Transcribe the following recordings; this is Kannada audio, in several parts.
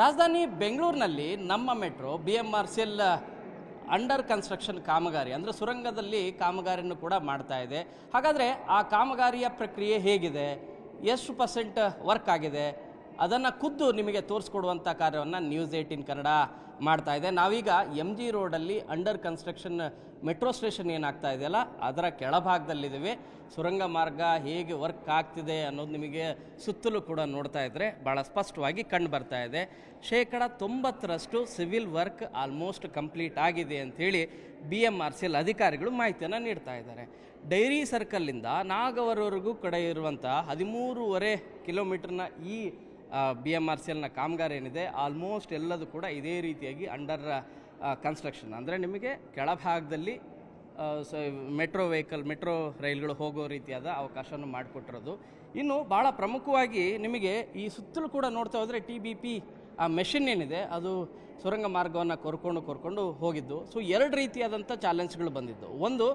ರಾಜಧಾನಿ ಬೆಂಗಳೂರಿನಲ್ಲಿ Namma metro B M R C L under construction ಕಾಮಗಾರಿ, ಅಂದರೆ ಸುರಂಗದಲ್ಲಿ ಕಾಮಗಾರಿಯನ್ನು ಕೂಡ ಮಾಡ್ತಾ ಇದೆ. ಹಾಗಾದರೆ ಆ ಕಾಮಗಾರಿಯ ಪ್ರಕ್ರಿಯೆ ಹೇಗಿದೆ? ಎಷ್ಟು ಪರ್ಸೆಂಟ್ ವರ್ಕ್ ಆಗಿದೆ? ಅದನ್ನು ಖುದ್ದು ನಿಮಗೆ ತೋರಿಸ್ಕೊಡುವಂಥ ಕಾರ್ಯವನ್ನು ನ್ಯೂಸ್ ಏಯ್ಟೀನ್ ಕನ್ನಡ ಮಾಡ್ತಾ ಇದೆ. ನಾವೀಗ ಎಂ ಜಿ ರೋಡಲ್ಲಿ ಅಂಡರ್ ಕನ್ಸ್ಟ್ರಕ್ಷನ್ ಮೆಟ್ರೋ ಸ್ಟೇಷನ್ ಏನಾಗ್ತಾ ಇದೆಯಲ್ಲ, ಅದರ ಕೆಳಭಾಗದಲ್ಲಿದ್ದೀವಿ. ಸುರಂಗ ಮಾರ್ಗ ಹೇಗೆ ವರ್ಕ್ ಆಗ್ತಿದೆ ಅನ್ನೋದು ನಿಮಗೆ ಸುತ್ತಲೂ ಕೂಡ ನೋಡ್ತಾ ಇದ್ದರೆ ಭಾಳ ಸ್ಪಷ್ಟವಾಗಿ ಕಂಡು ಬರ್ತಾ ಇದೆ. ಶೇಕಡ ತೊಂಬತ್ತರಷ್ಟು ಸಿವಿಲ್ ವರ್ಕ್ ಆಲ್ಮೋಸ್ಟ್ ಕಂಪ್ಲೀಟ್ ಆಗಿದೆ ಅಂಥೇಳಿ B M R C L ಅಧಿಕಾರಿಗಳು ಮಾಹಿತಿಯನ್ನು ನೀಡ್ತಾ ಇದ್ದಾರೆ. ಡೈರಿ ಸರ್ಕಲ್ಲಿಂದ ನಾಗವರವರೆಗೂ ಕಡೆ ಇರುವಂಥ ಹದಿಮೂರುವರೆ ಕಿಲೋಮೀಟರ್ನ ಈ ಬಿ ಎಂ ಆರ್ ಸಿ ಎಲ್ನ ಕಾಮಗಾರಿ ಏನಿದೆ ಆಲ್ಮೋಸ್ಟ್ ಎಲ್ಲದೂ ಕೂಡ ಇದೇ ರೀತಿಯಾಗಿ ಅಂಡರ್ ಕನ್ಸ್ಟ್ರಕ್ಷನ್ ಅಂದರೆ ನಿಮಗೆ ಕೆಳಭಾಗದಲ್ಲಿ ಸೊ ಮೆಟ್ರೋ ವೆಹಿಕಲ್ ಮೆಟ್ರೋ ರೈಲ್ಗಳು ಹೋಗೋ ರೀತಿಯಾದ ಅವಕಾಶವನ್ನು ಮಾಡಿಕೊಟ್ಟಿರೋದು. ಇನ್ನು ಭಾಳ ಪ್ರಮುಖವಾಗಿ ನಿಮಗೆ ಈ ಸುತ್ತಲೂ ಕೂಡ ನೋಡ್ತಾ ಹೋದರೆ ಟಿ ಬಿ ಪಿ ಆ ಮೆಷಿನ್ ಏನಿದೆ, ಅದು ಸುರಂಗ ಮಾರ್ಗವನ್ನು ಕೊರ್ಕೊಂಡು ಕೊರ್ಕೊಂಡು ಹೋಗಿದ್ದು. ಸೊ ಎರಡು ರೀತಿಯಾದಂಥ ಚಾಲೆಂಜ್ಗಳು ಬಂದಿದ್ದು. ಒಂದು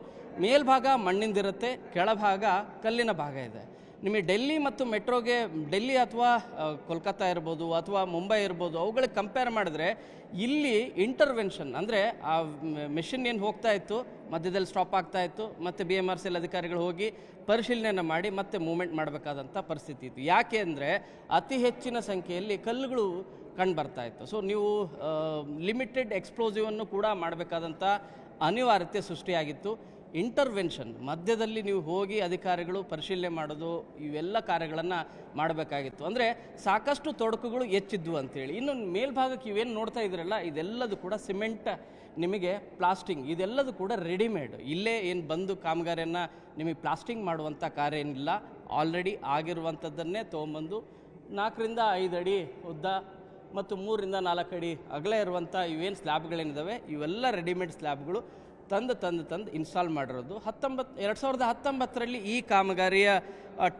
ಮೇಲ್ಭಾಗ ಮಣ್ಣಿಂದಿರುತ್ತೆ, ಕೆಳಭಾಗ ಕಲ್ಲಿನ ಭಾಗ ಇದೆ. ನಿಮಗೆ ಡೆಲ್ಲಿ ಮತ್ತು ಮೆಟ್ರೋಗೆ ಡೆಲ್ಲಿ ಅಥವಾ ಕೋಲ್ಕತ್ತಾ ಇರ್ಬೋದು ಅಥವಾ ಮುಂಬೈ ಇರ್ಬೋದು, ಅವುಗಳಿಗೆ ಕಂಪೇರ್ ಮಾಡಿದ್ರೆ ಇಲ್ಲಿ ಇಂಟರ್ವೆನ್ಷನ್ ಅಂದರೆ ಆ ಮೆಷಿನ್ ಏನು ಹೋಗ್ತಾ ಇತ್ತು, ಮಧ್ಯದಲ್ಲಿ ಸ್ಟಾಪ್ ಆಗ್ತಾ ಇತ್ತು, ಮತ್ತು B M R C L ಅಧಿಕಾರಿಗಳು ಹೋಗಿ ಪರಿಶೀಲನೆಯನ್ನು ಮಾಡಿ ಮತ್ತೆ ಮೂವ್ಮೆಂಟ್ ಮಾಡಬೇಕಾದಂಥ ಪರಿಸ್ಥಿತಿ ಇತ್ತು. ಯಾಕೆ ಅಂದರೆ ಅತಿ ಹೆಚ್ಚಿನ ಸಂಖ್ಯೆಯಲ್ಲಿ ಕಲ್ಲುಗಳು ಕಂಡು ಬರ್ತಾ ಇತ್ತು. ಸೊ ನೀವು ಲಿಮಿಟೆಡ್ ಎಕ್ಸ್ಪ್ಲೋಸಿವನ್ನು ಕೂಡ ಮಾಡಬೇಕಾದಂಥ ಅನಿವಾರ್ಯತೆ ಸೃಷ್ಟಿಯಾಗಿತ್ತು. ಇಂಟರ್ವೆನ್ಷನ್ ಮಧ್ಯದಲ್ಲಿ ನೀವು ಹೋಗಿ ಅಧಿಕಾರಿಗಳು ಪರಿಶೀಲನೆ ಮಾಡೋದು, ಇವೆಲ್ಲ ಕಾರ್ಯಗಳನ್ನು ಮಾಡಬೇಕಾಗಿತ್ತು. ಅಂದರೆ ಸಾಕಷ್ಟು ತೊಡಕುಗಳು ಹೆಚ್ಚಿದ್ವು ಅಂತೇಳಿ. ಇನ್ನು ಮೇಲ್ಭಾಗಕ್ಕೆ ಇವೇನು ನೋಡ್ತಾ ಇದ್ರಲ್ಲ, ಇದೆಲ್ಲದು ಕೂಡ ಸಿಮೆಂಟ್, ನಿಮಗೆ ಪ್ಲಾಸ್ಟಿಂಗ್, ಇದೆಲ್ಲದು ಕೂಡ ರೆಡಿಮೇಡ್. ಇಲ್ಲೇ ಏನು ಬಂದು ಕಾಮಗಾರಿಯನ್ನು ನಿಮಗೆ ಪ್ಲಾಸ್ಟಿಂಗ್ ಮಾಡುವಂಥ ಕಾರ್ಯ ಏನಿಲ್ಲ. ಆಲ್ರೆಡಿ ಆಗಿರುವಂಥದ್ದನ್ನೇ ತೊಗೊಂಬಂದು ನಾಲ್ಕರಿಂದ ಐದು ಅಡಿ ಉದ್ದ ಮತ್ತು ಮೂರರಿಂದ ನಾಲ್ಕು ಅಡಿ ಅಗಲ ಇರುವಂಥ ಇವೇನು ಸ್ಲ್ಯಾಬ್ಗಳೇನಿದ್ದಾವೆ ಇವೆಲ್ಲ ರೆಡಿಮೇಡ್ ಸ್ಲ್ಯಾಬ್ಗಳು ತಂದು ತಂದು ತಂದು ಇನ್ಸ್ಟಾಲ್ ಮಾಡಿರೋದು. ಹತ್ತೊಂಬತ್ತು ಎರಡು ಸಾವಿರದ ಹತ್ತೊಂಬತ್ತರಲ್ಲಿ ಈ ಕಾಮಗಾರಿಯ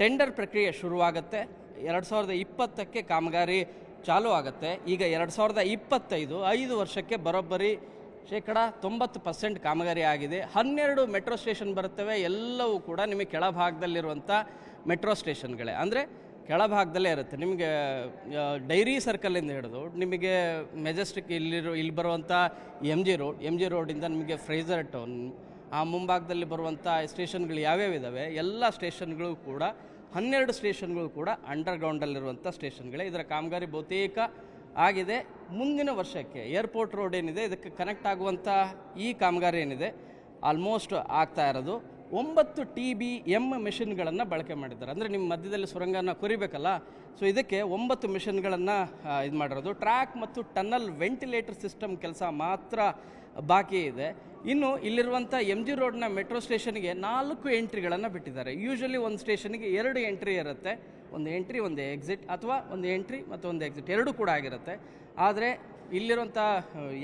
ಟೆಂಡರ್ ಪ್ರಕ್ರಿಯೆ ಶುರುವಾಗುತ್ತೆ. ಎರಡು ಸಾವಿರದ ಇಪ್ಪತ್ತಕ್ಕೆ ಕಾಮಗಾರಿ ಚಾಲೂ ಆಗುತ್ತೆ. ಈಗ ಎರಡು ಸಾವಿರದ ಇಪ್ಪತ್ತೈದು, ಐದು ವರ್ಷಕ್ಕೆ ಬರೋಬ್ಬರಿ ಶೇಕಡ ತೊಂಬತ್ತು ಪರ್ಸೆಂಟ್ ಕಾಮಗಾರಿ ಆಗಿದೆ. ಹನ್ನೆರಡು ಮೆಟ್ರೋ ಸ್ಟೇಷನ್ ಬರುತ್ತವೆ. ಎಲ್ಲವೂ ಕೂಡ ನಿಮಗೆ ಕೆಳಭಾಗದಲ್ಲಿರುವಂಥ ಮೆಟ್ರೋ ಸ್ಟೇಷನ್ಗಳೇ. ಅಂದರೆ ಕೆಳಭಾಗದಲ್ಲೇ ಇರುತ್ತೆ. ನಿಮಗೆ ಡೈರಿ ಸರ್ಕಲಿಂದ ಹಿಡಿದು ನಿಮಗೆ ಮೆಜೆಸ್ಟಿಕ್ ಇಲ್ಲಿರೋ, ಇಲ್ಲಿ ಬರುವಂಥ M G road M G ರೋಡಿಂದ ನಿಮಗೆ ಫ್ರೇಜರ್ ಟೌನ್, ಆ ಮುಂಭಾಗದಲ್ಲಿ ಬರುವಂಥ ಸ್ಟೇಷನ್ಗಳು ಯಾವ್ಯಾವ ಇದ್ದಾವೆ ಎಲ್ಲ ಸ್ಟೇಷನ್ಗಳು ಕೂಡ, ಹನ್ನೆರಡು ಸ್ಟೇಷನ್ಗಳು ಕೂಡ ಅಂಡರ್ಗ್ರೌಂಡಲ್ಲಿರುವಂಥ ಸ್ಟೇಷನ್ಗಳೇ. ಇದರ ಕಾಮಗಾರಿ ಬಹುತೇಕ ಆಗಿದೆ. ಮುಂದಿನ ವರ್ಷಕ್ಕೆ ಏರ್ಪೋರ್ಟ್ ರೋಡ್ ಏನಿದೆ, ಇದಕ್ಕೆ ಕನೆಕ್ಟ್ ಆಗುವಂಥ ಈ ಕಾಮಗಾರಿ ಏನಿದೆ, ಆಲ್ಮೋಸ್ಟ್ ಆಗ್ತಾ ಇರೋದು. ಒಂಬತ್ತು ಟಿ ಬಿ ಎಂ ಮೆಷಿನ್ಗಳನ್ನು ಬಳಕೆ ಮಾಡಿದ್ದಾರೆ. ಅಂದರೆ ನಿಮ್ಮ ಮಧ್ಯದಲ್ಲಿ ಸುರಂಗನ ಕೊರಿಬೇಕಲ್ಲ, ಸೊ ಇದಕ್ಕೆ ಒಂಬತ್ತು ಮೆಷಿನ್ಗಳನ್ನು ಇದು ಮಾಡಿರೋದು. ಟ್ರ್ಯಾಕ್ ಮತ್ತು ಟನ್ನಲ್ ವೆಂಟಿಲೇಟರ್ ಸಿಸ್ಟಮ್ ಕೆಲಸ ಮಾತ್ರ ಬಾಕಿ ಇದೆ. ಇನ್ನು ಇಲ್ಲಿರುವಂಥ ಎಂ ಜಿ ರೋಡ್ನ ಮೆಟ್ರೋ ಸ್ಟೇಷನ್ಗೆ ನಾಲ್ಕು ಎಂಟ್ರಿಗಳನ್ನು ಬಿಟ್ಟಿದ್ದಾರೆ. ಯೂಶ್ವಲಿ ಒಂದು ಸ್ಟೇಷನ್ಗೆ ಎರಡು ಎಂಟ್ರಿ ಇರುತ್ತೆ. ಒಂದು ಎಂಟ್ರಿ, ಒಂದು ಎಕ್ಸಿಟ್, ಅಥವಾ ಒಂದು ಎಂಟ್ರಿ ಮತ್ತು ಒಂದು ಎಕ್ಸಿಟ್. ಎರಡು ಕೂಡ ಆಗಿರುತ್ತೆ. ಆದರೆ ಇಲ್ಲಿರುವಂಥ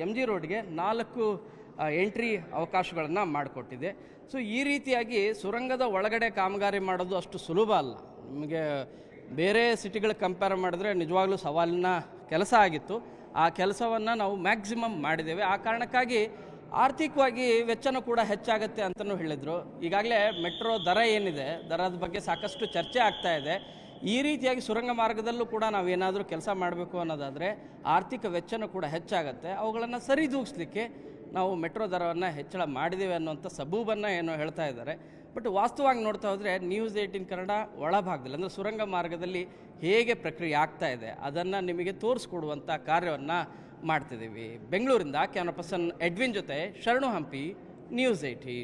ಎಂ ಜಿ ರೋಡ್ಗೆ ನಾಲ್ಕು ಎಂಟ್ರಿ ಅವಕಾಶಗಳನ್ನು ಮಾಡಿಕೊಟ್ಟಿದೆ. ಸೊ ಈ ರೀತಿಯಾಗಿ ಸುರಂಗದ ಒಳಗಡೆ ಕಾಮಗಾರಿ ಮಾಡೋದು ಅಷ್ಟು ಸುಲಭ ಅಲ್ಲ. ನಿಮಗೆ ಬೇರೆ ಸಿಟಿಗಳಿಗೆ ಕಂಪೇರ್ ಮಾಡಿದ್ರೆ ನಿಜವಾಗ್ಲೂ ಸವಾಲಿನ ಕೆಲಸ ಆಗಿತ್ತು. ಆ ಕೆಲಸವನ್ನು ನಾವು ಮ್ಯಾಕ್ಸಿಮಮ್ ಮಾಡಿದ್ದೇವೆ. ಆ ಕಾರಣಕ್ಕಾಗಿ ಆರ್ಥಿಕವಾಗಿ ವೆಚ್ಚನೂ ಕೂಡ ಹೆಚ್ಚಾಗುತ್ತೆ ಅಂತಲೂ ಹೇಳಿದರು. ಈಗಾಗಲೇ ಮೆಟ್ರೋ ದರ ಏನಿದೆ, ದರದ ಬಗ್ಗೆ ಸಾಕಷ್ಟು ಚರ್ಚೆ ಆಗ್ತಾ ಇದೆ. ಈ ರೀತಿಯಾಗಿ ಸುರಂಗ ಮಾರ್ಗದಲ್ಲೂ ಕೂಡ ನಾವೇನಾದರೂ ಕೆಲಸ ಮಾಡಬೇಕು ಅನ್ನೋದಾದರೆ ಆರ್ಥಿಕ ವೆಚ್ಚನೂ ಕೂಡ ಹೆಚ್ಚಾಗುತ್ತೆ. ಅವುಗಳನ್ನು ಸರಿದೂಗಿಸ್ಲಿಕ್ಕೆ ನಾವು ಮೆಟ್ರೋ ದರವನ್ನು ಹೆಚ್ಚಳ ಮಾಡಿದ್ದೇವೆ ಅನ್ನುವಂಥ ಸಬೂಬನ್ನು ಏನೋ ಹೇಳ್ತಾ ಇದ್ದಾರೆ. ಬಟ್ ವಾಸ್ತವವಾಗಿ ನೋಡ್ತಾ ಹೋದರೆ ನ್ಯೂಸ್ ಏಯ್ಟೀನ್ ಕನ್ನಡ ಒಳಭಾಗದಲ್ಲಿ, ಅಂದರೆ ಸುರಂಗ ಮಾರ್ಗದಲ್ಲಿ ಹೇಗೆ ಪ್ರಕ್ರಿಯೆ ಆಗ್ತಾ ಇದೆ, ಅದನ್ನು ನಿಮಗೆ ತೋರಿಸ್ಕೊಡುವಂಥ ಕಾರ್ಯವನ್ನು ಮಾಡ್ತಿದ್ದೀವಿ. ಬೆಂಗಳೂರಿಂದ ಕ್ಯಾಮ್ರಾ ಪರ್ಸನ್ ಎಡ್ವಿನ್ ಜೊತೆ ಶರಣು ಹಂಪಿ ನ್ಯೂಸ್ ಏಯ್ಟೀನ್